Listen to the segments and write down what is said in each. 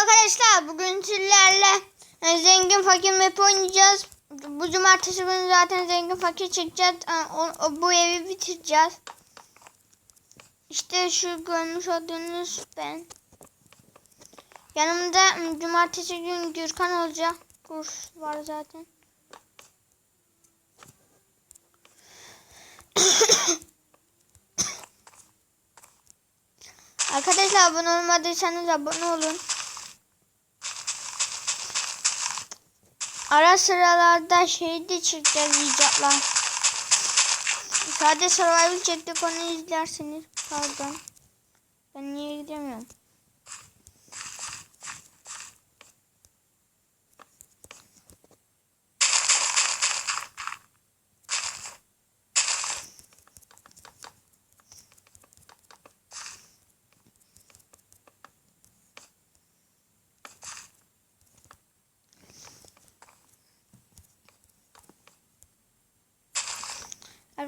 Arkadaşlar bugün sizlerle e, zengin fakir map oynayacağız. Bu cumartesi günü zaten zengin fakir çekeceğiz. E, bu evi bitireceğiz. İşte şu görmüş olduğunuz ben. Yanımda cumartesi gün Gürkan olacak. Kurs var zaten. Arkadaşlar abone olmadıysanız abone olun. Ara sıralarda şey de çekeceğiz icatlar. Sadece survival çektik onu izlersiniz. Pardon. Ben niye gidemiyorum?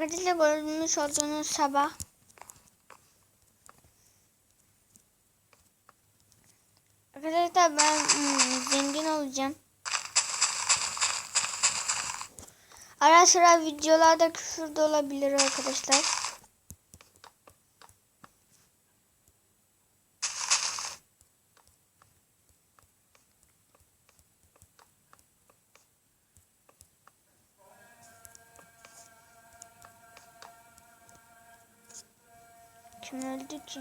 Arkadaşlar görmüş olduğunuz sabah. Arkadaşlar ben hmm, zengin olacağım. Ara sıra videolarda küfür de olabilir arkadaşlar. Öldü ki?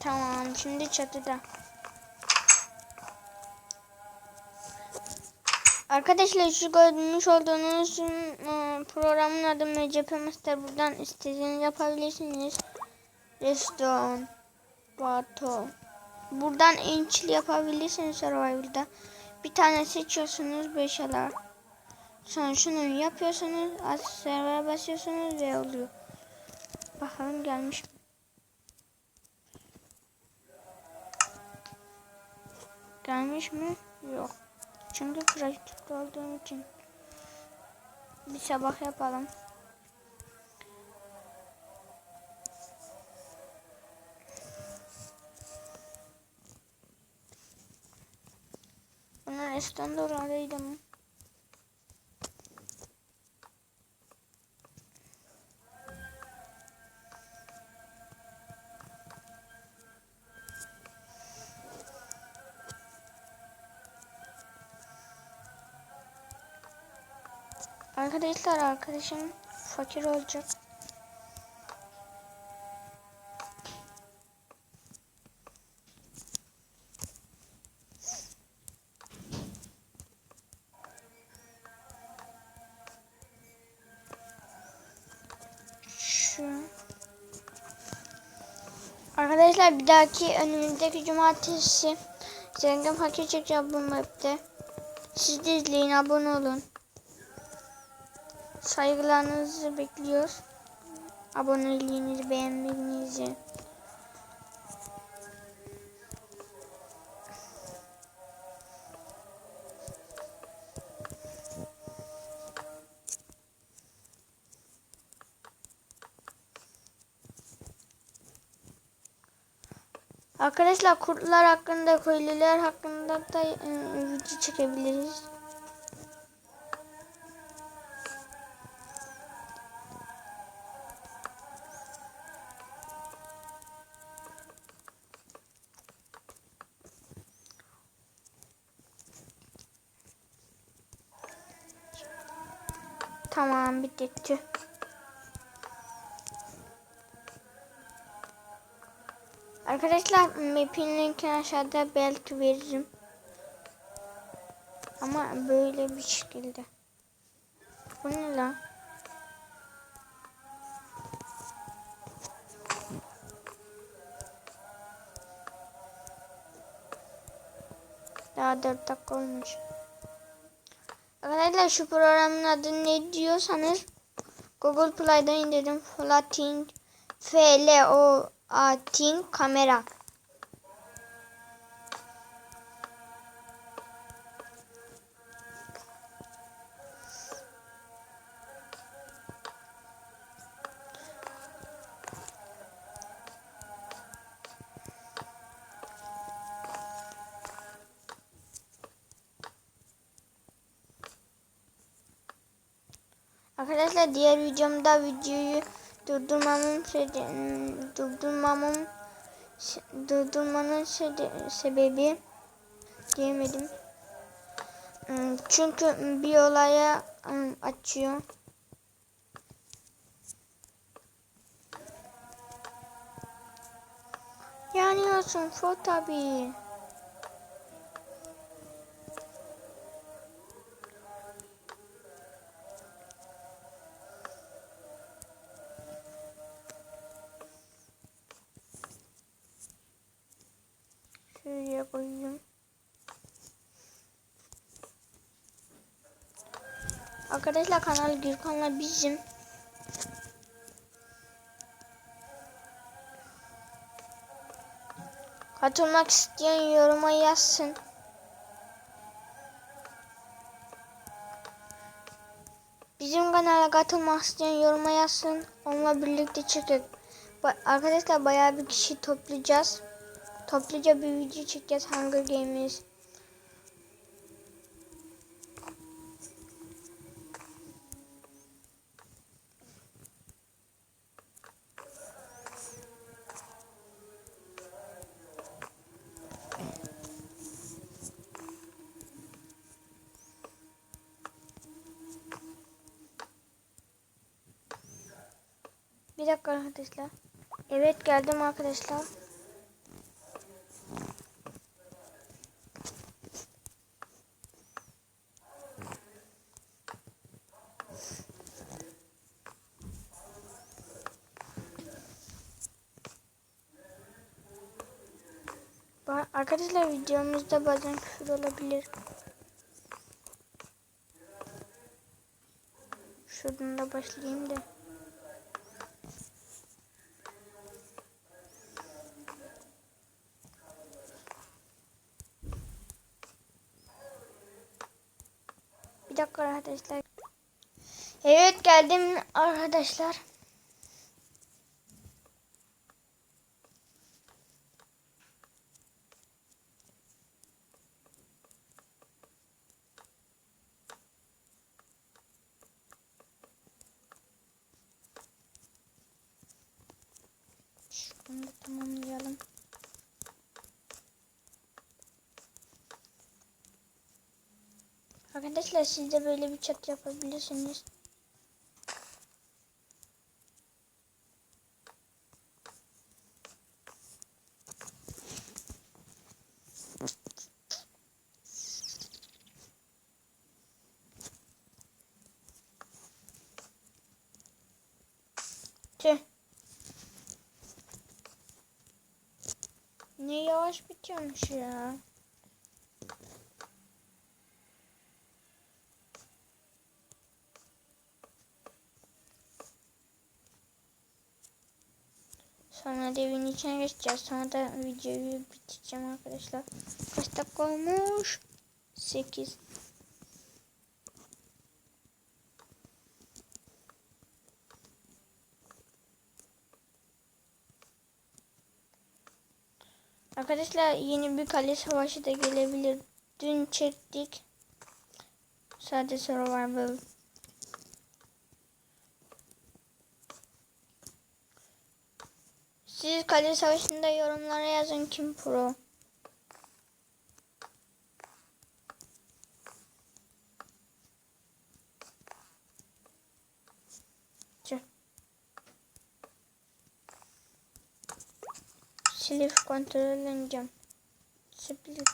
Tamam şimdi çatıda. Arkadaşlar şu görmüş olduğunuz ıı, programın adı MCP Master. Buradan istediğiniz yapabilirsiniz. Restoran, Bato. Buradan enchil yapabilirsiniz Survival'da. Bir tane seçiyorsunuz 5 alar. Sonra şunu yapıyorsunuz. Az server basıyorsunuz ve oluyor. Bakalım gelmiş mi? Gelmiş mi? Yok. Çünkü pratikte olduğum için. Bir sabah yapalım. Bunun restoranda oradaydı mı? Arkadaşlar arkadaşım fakir olacak. Arkadaşlar bir dahaki önümüzdeki cumartesi zengin fakir çekeceğim bu map'te. Siz de izleyin abone olun. Saygılarınızı bekliyoruz. Aboneliğinizi, beğenmenizi. Arkadaşlar kurtlar hakkında, köylüler hakkında da e, video çekebiliriz. Bitti. Arkadaşlar map'in linkini aşağıda belki veririm. Ama böyle bir şekilde. Bu ne lan? Daha 4 dakika olmuş. Arkadaşlar şu programın adı ne diyorsanız Google Play'dan indirdim. Floating F L O A T kamera. Arkadaşlar diğer videomda videoyu durdurmamın durdurmamın durdurmanın sebe- sebebi diyemedim. Hmm, Çünkü bir olaya hmm, açıyor. Yanıyorsun Fo tabii. Arkadaşlar kanal Gürkan'la bizim. Katılmak isteyen yoruma yazsın. Bizim kanala katılmak isteyen yoruma yazsın. Onunla birlikte çekek. Ba- Arkadaşlar bayağı bir kişi toplayacağız. Topluca bir video çekeceğiz Hunger Games. Dakika arkadaşlar. Evet geldim arkadaşlar. Arkadaşlar videomuzda bazen küfür olabilir. Şuradan da başlayayım da. Bir dakika arkadaşlar. Evet geldim arkadaşlar. Şunu da tamamlayalım. Arkadaşlar siz de böyle bir chat yapabilirsiniz. Bitiyormuş ya. Sonra da evin içine geçeceğiz. Sonra da videoyu bitireceğim arkadaşlar. Kaç dakika olmuş? 8. Arkadaşlar yeni bir kale savaşı da gelebilir. Dün çektik. Sadece survival. Siz kale savaşında yorumlara yazın kim pro. Silif kontrol edeceğim. Split.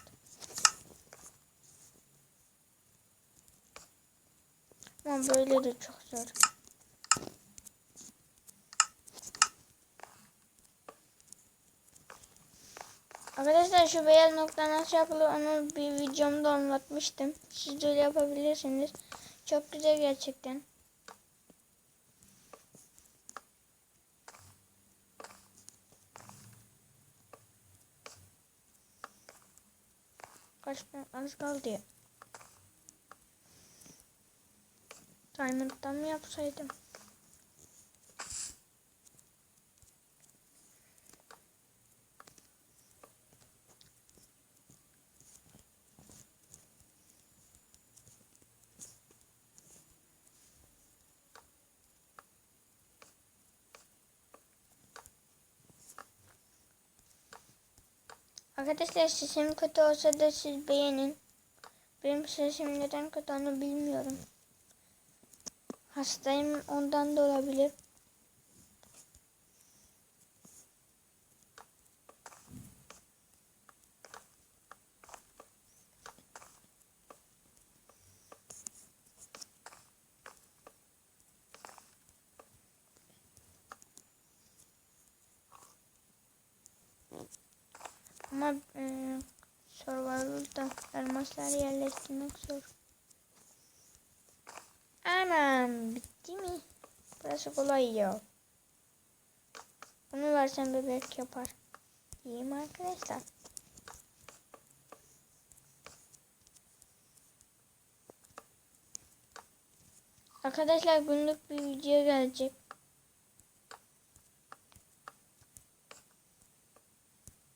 Ama böyle de çok zor. Arkadaşlar şu beyaz nokta nasıl yapılır onu bir videomda anlatmıştım. Siz de öyle yapabilirsiniz. Çok güzel gerçekten. Kaç az kaldı ya. Diamond'dan mı yapsaydım? Arkadaşlar sesim kötü olsa da siz beğenin. Benim sesim neden kötü onu bilmiyorum. Hastayım ondan da olabilir. Ama e, Survival'da elmasları yerleştirmek zor. Anam bitti mi? Burası kolay ya. Bunu versen bebek yapar. İyi arkadaşlar? Arkadaşlar günlük bir video gelecek.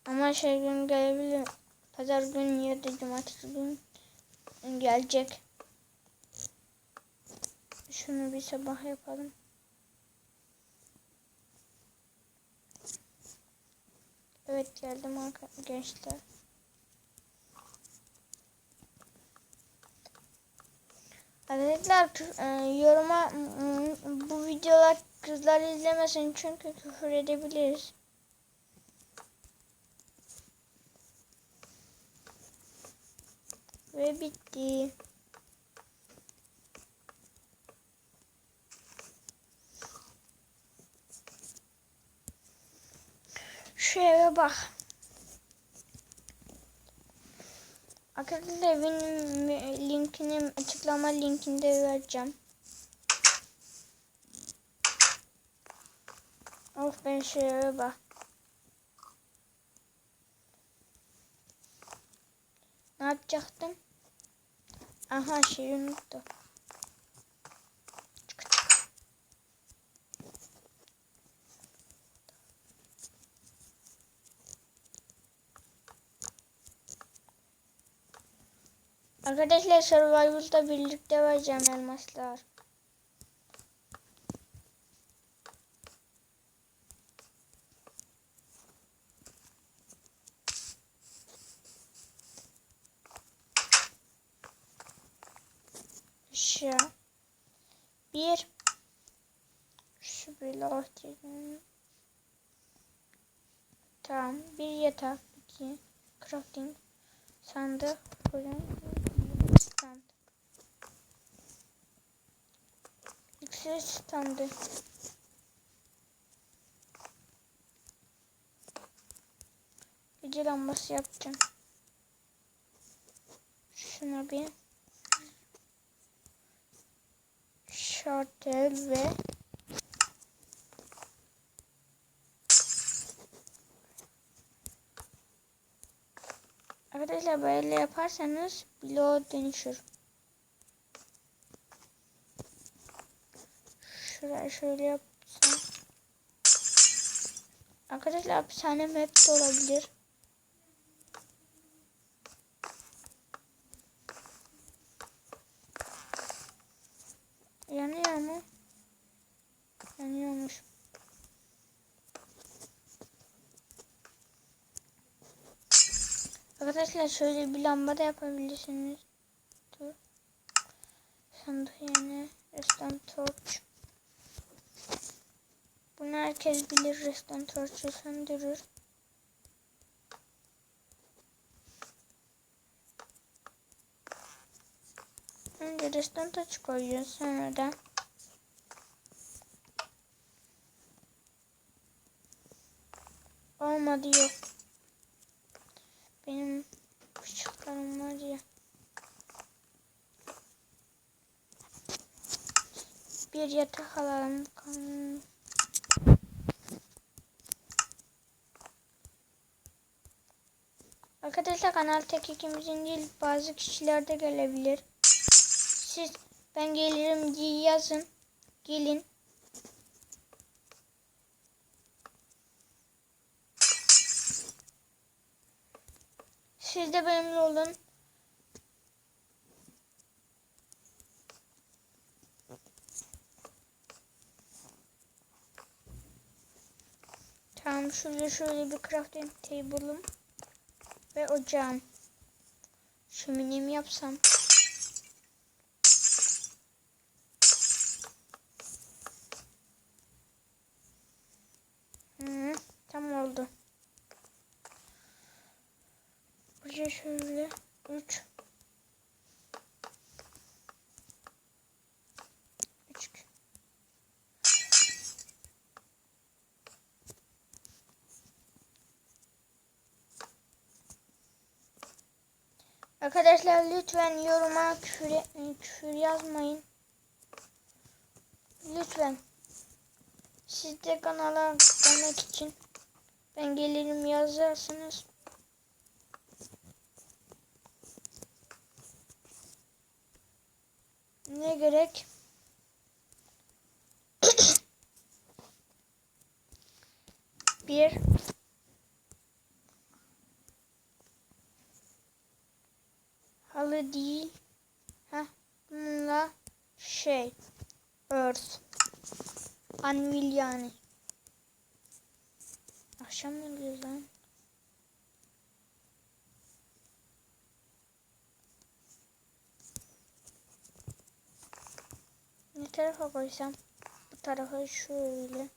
Ama şey gün gelebilir. Pazar günü ya da cumartesi gün gelecek. Şunu bir sabah yapalım. Evet geldim gençler. Arkadaşlar e, yoruma bu videolar kızlar izlemesin çünkü küfür edebiliriz. Ve bitti. Şu eve bak. Arkadaşlar evin linkini açıklama linkinde vereceğim. Of ben şu eve bak. Ne yapacaktım? Aha şey unuttum. Arkadaşlar Survival'da birlikte vereceğim elmaslar. Şu bir şu bir dedim. Tamam bir yatak iki crafting sandık fırın stand. İksir standı. Gece lambası yapacağım. Şuna bir şartel ve Arkadaşlar böyle yaparsanız bloğa dönüşür. Şuraya şöyle yapsam. Arkadaşlar hapishane map de olabilir. Arkadaşlar şöyle bir lamba da yapabilirsiniz. Dur. Sandık yani. Reston torch. Bunu herkes bilir. Reston torch'u söndürür. Önce reston torch koyuyoruz. Sonra da olmadı yok. Benim küçüklerim var ya. Bir yatak alalım. Arkadaşlar kanal tek ikimizin değil bazı kişiler de gelebilir. Siz ben gelirim diye yazın. Gelin. Siz de benimle şöyle şöyle bir crafting table'ım. Ve ocağım. Şöminemi yapsam. Hı, tam oldu. Buraya şöyle Arkadaşlar lütfen yoruma küfür, küfür yazmayın. Lütfen. Siz de kanala gelmek için ben gelirim yazarsınız. Ne gerek? Bir halı değil. Ha, bununla şey earth anvil yani. Akşam mı oluyor lan? Ne tarafa koysam? Bu tarafa şöyle.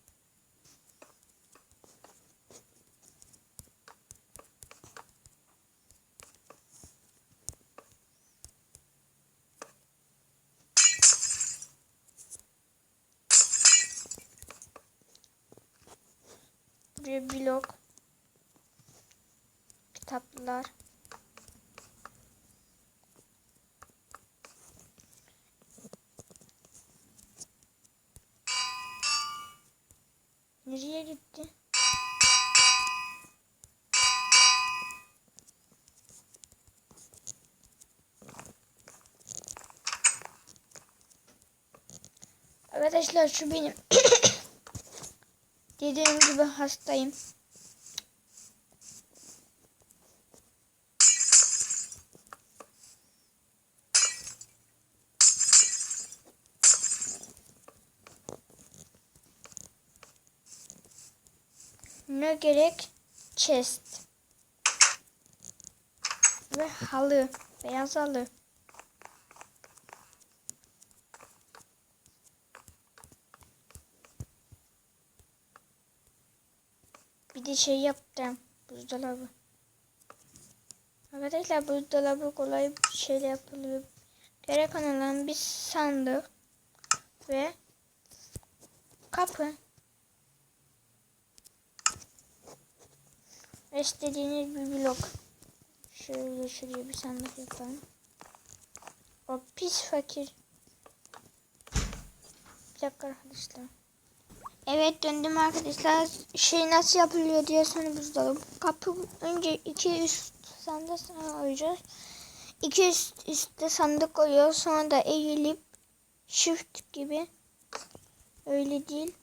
Buraya blok. Kitaplar. Nereye gitti? Arkadaşlar şu benim dediğim gibi hastayım. Ne gerek? Chest. Ve halı. Beyaz halı. Bir şey yaptım. Buzdolabı. Arkadaşlar buzdolabı kolay bir şeyle yapılıyor. Gerek olan bir sandık ve kapı. İstediğiniz bir blok. Şöyle şuraya bir sandık yapalım. O pis fakir. Bir dakika arkadaşlar. Evet döndüm arkadaşlar. Şey nasıl yapılıyor diye sonra buzdolabı. Kapı önce iki üst sandık koyacağız. İki üst üstte sandık koyuyoruz. Sonra da eğilip shift gibi. Öyle değil.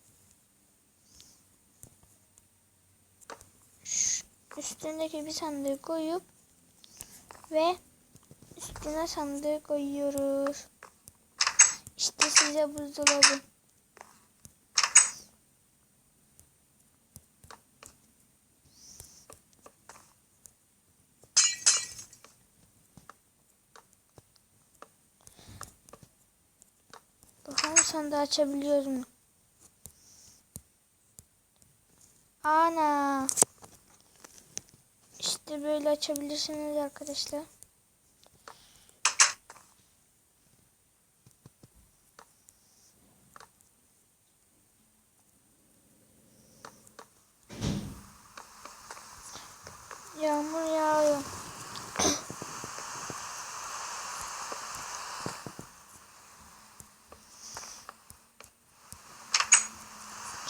Üstündeki bir sandığı koyup ve üstüne sandığı koyuyoruz. İşte size buzdolabı. Bakalım sandığı açabiliyoruz mu? Ana. İşte böyle açabilirsiniz arkadaşlar. Yağmur yağıyor.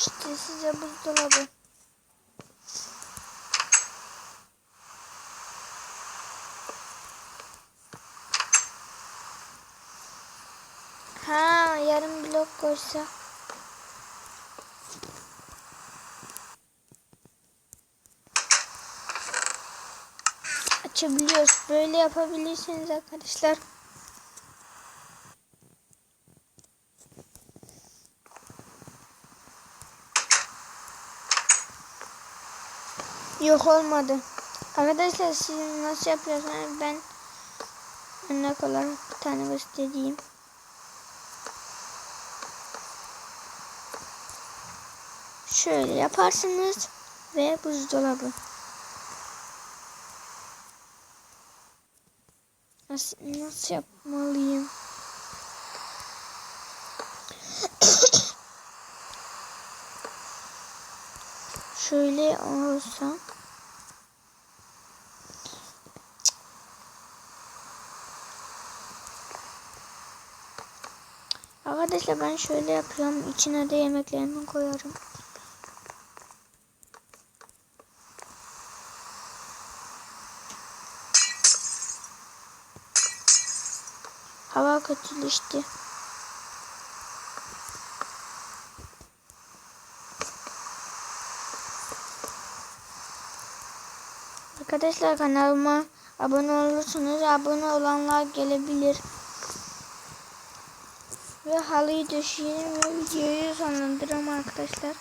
İşte size buzdolabı. Ha yarım blok koysa. Açabiliyoruz. Böyle yapabilirsiniz arkadaşlar. Yok olmadı. Arkadaşlar siz nasıl yapıyorsunuz ben örnek olarak bir tane göstereyim. Şöyle yaparsınız ve buzdolabı. Nasıl, nasıl yapmalıyım? Şöyle olsa. Arkadaşlar ben şöyle yapıyorum. İçine de yemeklerimi koyarım. Hava kötüleşti. Arkadaşlar kanalıma abone olursanız abone olanlar gelebilir. Ve halıyı döşeyelim ve videoyu sonlandıralım arkadaşlar.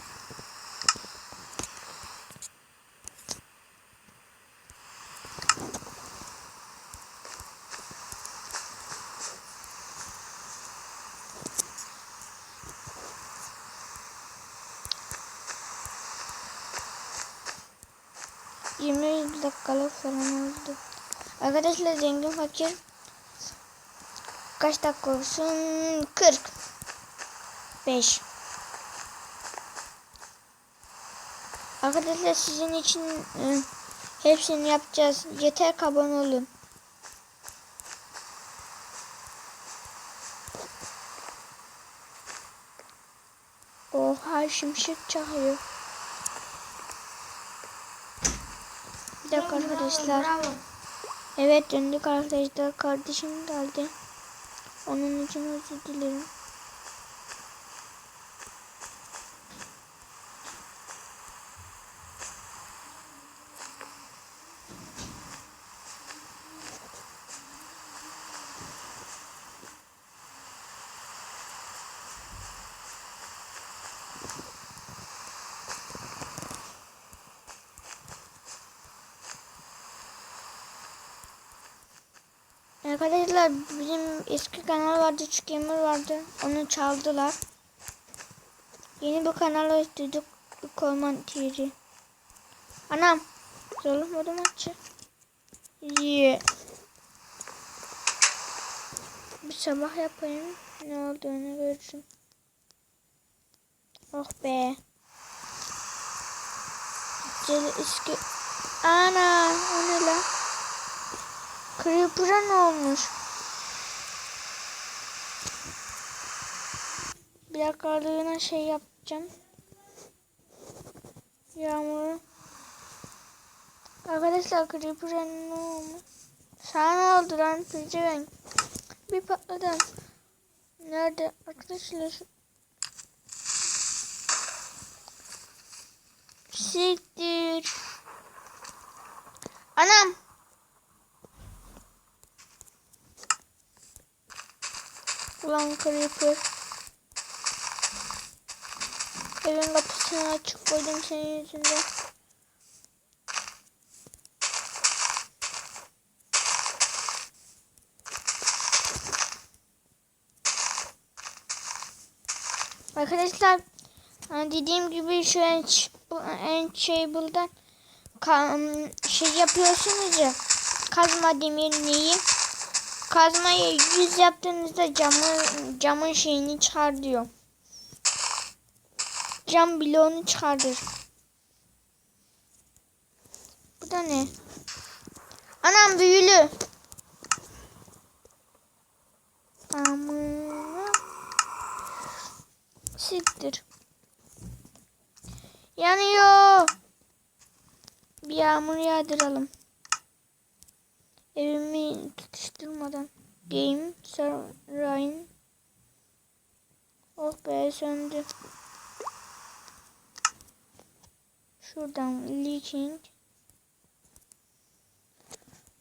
Yirmi dakikalık falan oldu. Arkadaşlar zengin fakir Kaç dakika olsun? 40. 5. Arkadaşlar sizin için e, hepsini yapacağız. Yeter ki abone olun. Oha şimşek çakıyor. Bir dakika arkadaşlar. Evet döndük arkadaşlar. Kardeşim geldi. Onun için özür dilerim. Arkadaşlar bizim eski kanal vardı, Küçük Gamer vardı. Onu çaldılar. Yeni bir kanal açtık. Kolman TV. Anam. Zorluk modum açı. Yeah. Bir sabah yapayım. Ne olduğunu görürüm. Oh be. Cel eski. Ana. O ne lan? Creeper'a ne olmuş? Bir dakikalığına şey yapacağım. Yağmuru. Arkadaşlar Creeper'a ne olmuş? Sana oldu lan Pezevenk? Bir patladım. Nerede arkadaşlar? Siktir. Anam. Ulan Creeper. Evin kapısını açık koydum senin yüzünden. Arkadaşlar hani dediğim gibi şu en Enchable'dan şey yapıyorsunuz ya kazma demir neyi kazmayı yüz yaptığınızda camın camın şeyini çıkar diyor. Cam bloğunu çıkardır. Bu da ne? Anam büyülü. Amına. Siktir. Yanıyor. Bir yağmur yağdıralım. Evimi tutuşturmadan. Game Ryan. Oh be söndü. Şuradan leaking.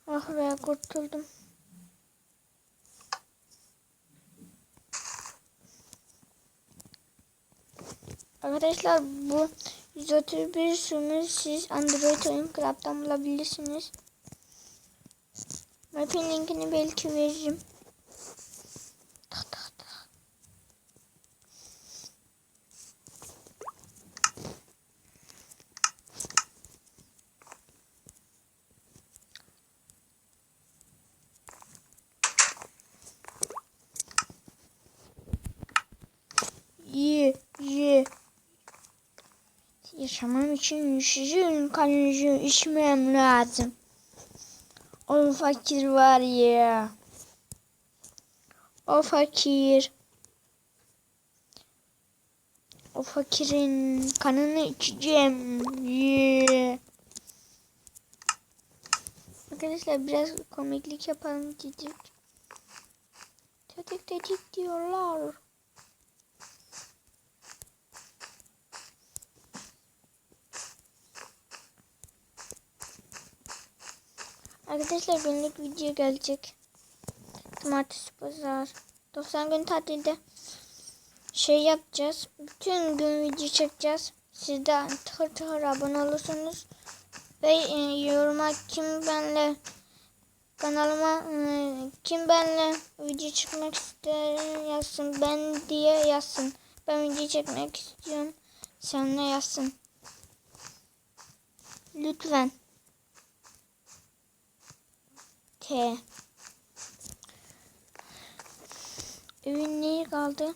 Ah be kurtuldum. Arkadaşlar bu 131 sürümü siz Android Oyun Club'dan bulabilirsiniz. Map'in linkini belki veririm. Yaşamam için üşücü kalınca içmem lazım. O fakir var ya. O fakir. O fakirin kanını içeceğim. Yeah. Arkadaşlar biraz komiklik yapalım dedik. Tetik tetik diyorlar. Arkadaşlar günlük video gelecek. Cumartesi pazar. 90 gün tatilde şey yapacağız. Bütün gün video çekeceğiz. Siz de tıkır tıkır abone olursunuz. Ve e, yoruma kim benle kanalıma e, kim benle video çekmek ister yazsın. Ben diye yazsın. Ben video çekmek istiyorum. Seninle yazsın. Lütfen. T. Ürün neyi kaldı?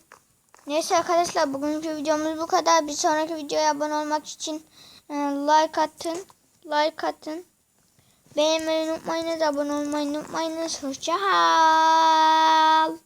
Neyse arkadaşlar bugünkü videomuz bu kadar. Bir sonraki videoya abone olmak için e, like atın. Like atın. Beğenmeyi unutmayınız. Abone olmayı unutmayınız. Hoşçakal.